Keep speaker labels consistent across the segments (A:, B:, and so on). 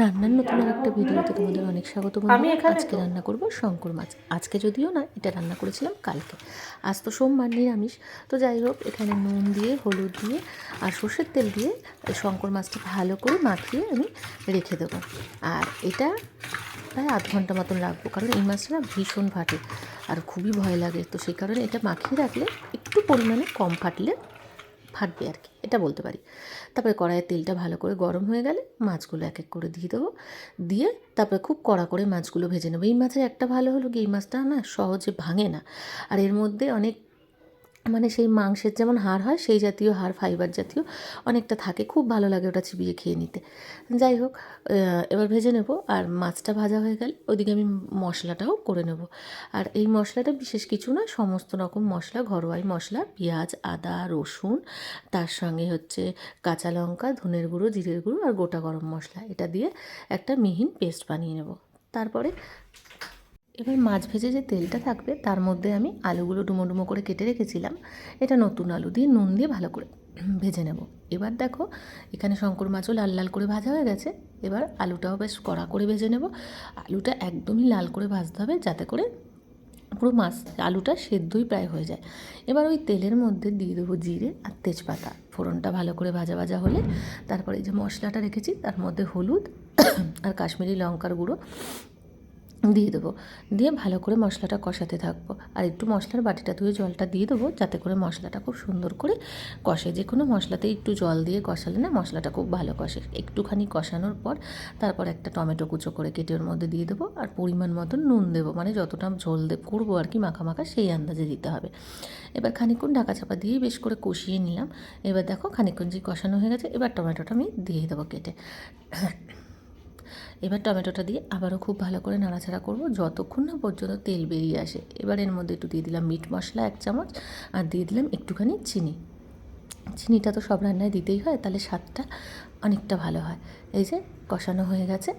A: রান্নার নতুন আর একটা ভিডিওতে তোমাদের অনেক স্বাগত
B: আমি
A: আজকে রান্না করব শঙ্কর মাছ। আজকে যদিও না এটা রান্না করেছিলাম কালকে। আজ তো সোমবার নিরামিষ। তো যাই হোক এখানে নুন দিয়ে হলুদ দিয়ে আর সর্ষের তেল দিয়ে শঙ্কর মাছটা ভালো করে মাখিয়ে আমি রেখে দেবো। আর এটা প্রায় আধ ঘণ্টা মতন রাখব কারণ এই মাছটা না ভীষণ ফাটে আর খুবই ভয় লাগে। তো সেই কারণে এটা মাখিয়ে রাখলে একটু পরিমাণে কম ফাটলে ফাটবে আর কি, এটা বলতে পারি। তারপরে কড়াইয়ের তেলটা ভালো করে গরম হয়ে গেলে মাছগুলো এক এক করে দিয়ে দেবো। দিয়ে তারপরে খুব কড়া করে মাছগুলো ভেজে নেব। এই মাছের একটা ভালো হলো কি, এই মাছটা না সহজে ভাঙে না। আর এর মধ্যে অনেক মানে সেই মাংসের যেমন হাড় হয়, সেই জাতীয় হাড় ফাইবার জাতীয় অনেকটা থাকে। খুব ভালো লাগে ওটা চিবিয়ে খেয়ে নিতে। যাই হোক এবার ভেজে নেব আর মাছটা ভাজা হয়ে গেলে ওইদিকে আমি মশলাটাও করে নেব। আর এই মশলাটা বিশেষ কিছু না, সমস্ত রকম মশলা, ঘরোয়াই মশলা, পেঁয়াজ, আদা, রসুন, তার সঙ্গে হচ্ছে কাঁচা লঙ্কা, ধনের গুঁড়ো, জিরের গুঁড়ো আর গোটা গরম মশলা। এটা দিয়ে একটা মিহিন পেস্ট বানিয়ে নেব। তারপরে এবার মাছ ভেজে যে তেলটা থাকবে, তার মধ্যে আমি আলুগুলো ডুমো ডুমো করে কেটে রেখেছিলাম। এটা নতুন আলু দিয়ে নুন দিয়ে ভালো করে ভেজে নেব। এবার দেখো, এখানে শঙ্কর মাছও লাল লাল করে ভাজা হয়ে গেছে। এবার আলুটাও বেশ কড়া করে ভেজে নেব। আলুটা একদমই লাল করে ভাজতে হবে যাতে করে পুরো মাছ, আলুটা সেদ্ধই প্রায় হয়ে যায়। এবার ওই তেলের মধ্যে দিয়ে দেবো জিরে আর তেজপাতা। ফোড়নটা ভালো করে ভাজা ভাজা হলে, তারপরে যে মশলাটা রেখেছি, তার মধ্যে হলুদ আর কাশ্মীরি লঙ্কার গুঁড়ো দিয়ে দেবো। দিয়ে ভালো করে মশলাটা কষাতে থাকব। আর একটু মশলার বাটিটা ধুয়ে জলটা দিয়ে দেবো, যাতে করে মশলাটা খুব সুন্দর করে কষে। যে কোনো মশলাতে একটু জল দিয়ে কষালে না মশলাটা খুব ভালো কষে। একটুখানি কষানোর পর তারপর একটা টমেটো কুচো করে কেটে ওর মধ্যে দিয়ে দেবো আর পরিমাণ মতো নুন দেবো। মানে যতটা ঝোল দেব করব আর কি মাখা মাখা সেই আন্দাজে দিতে হবে। এবার খানিকক্ষণ ঢাকা চাপা দিয়ে বেশ করে কষিয়ে নিলাম। এবার দেখো খানিকক্ষণ যে কষানো হয়ে গেছে, এবার টমেটোটা আমি দিয়ে দেবো কেটে। এবার টমেটোটা দিয়ে আবারও খুব ভালো করে নাড়াচাড়া করব। যতক্ষণ না পর্যন্ত তেল বেরিয়ে আসে। এবার এর মধ্যে একটু দিয়ে দিলাম মিট মশলা এক চামচ আর দিয়ে দিলাম একটুখানি চিনি। চিনিটা তো সব রান্নায় দিতেই হয়, তাহলে স্বাদটা অনেকটা ভালো হয়। এই যে কষানো হয়ে গেছে।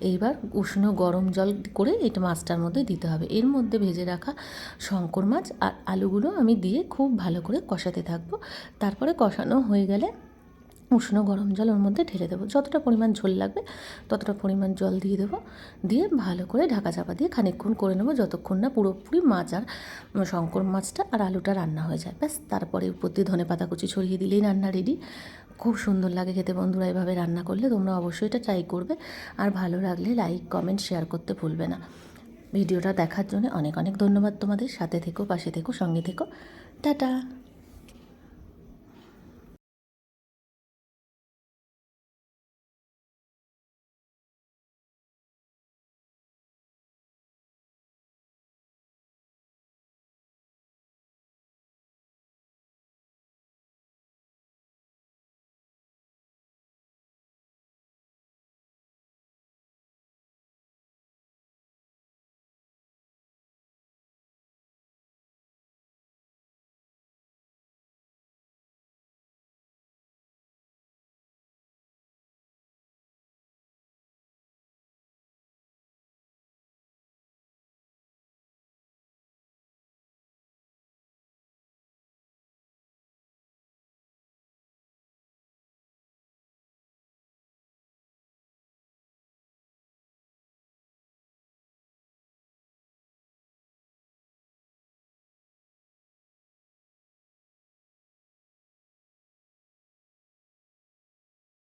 A: এইবার উষ্ণ গরম জল করে এটা মাছটার মধ্যে দিতে হবে। এর মধ্যে ভেজে রাখা শঙ্কর মাছ আর আলুগুলো আমি দিয়ে খুব ভালো করে কষাতে থাকব। তারপরে কষানো হয়ে গেলে উষ্ণ গরম জল ওর মধ্যে ঢেলে দেবো। যতটা পরিমাণ ঝোল লাগবে, ততটা পরিমাণ জল দিয়ে দেবো। দিয়ে ভালো করে ঢাকা চাপা দিয়ে খানিকক্ষণ করে নেব যতক্ষণ না পুরোপুরি মাছ আর শঙ্কর মাছটা আর আলুটা রান্না হয়ে যায়। ব্যাস, তারপরে উপর দিয়ে ধনে পাতা কুচি ছড়িয়ে দিলেই রান্না রেডি খুব সুন্দর লাগে খেতে বন্ধুরা, এভাবে রান্না করলে তোমরা অবশ্যই এটা ট্রাই করবে। আর ভালো লাগলে লাইক কমেন্ট শেয়ার করতে ভুলবে না। ভিডিওটা দেখার জন্য অনেক অনেক ধন্যবাদ তোমাদের। সাথে থেকো, পাশে থেকো, সঙ্গে থেকো। টাটা!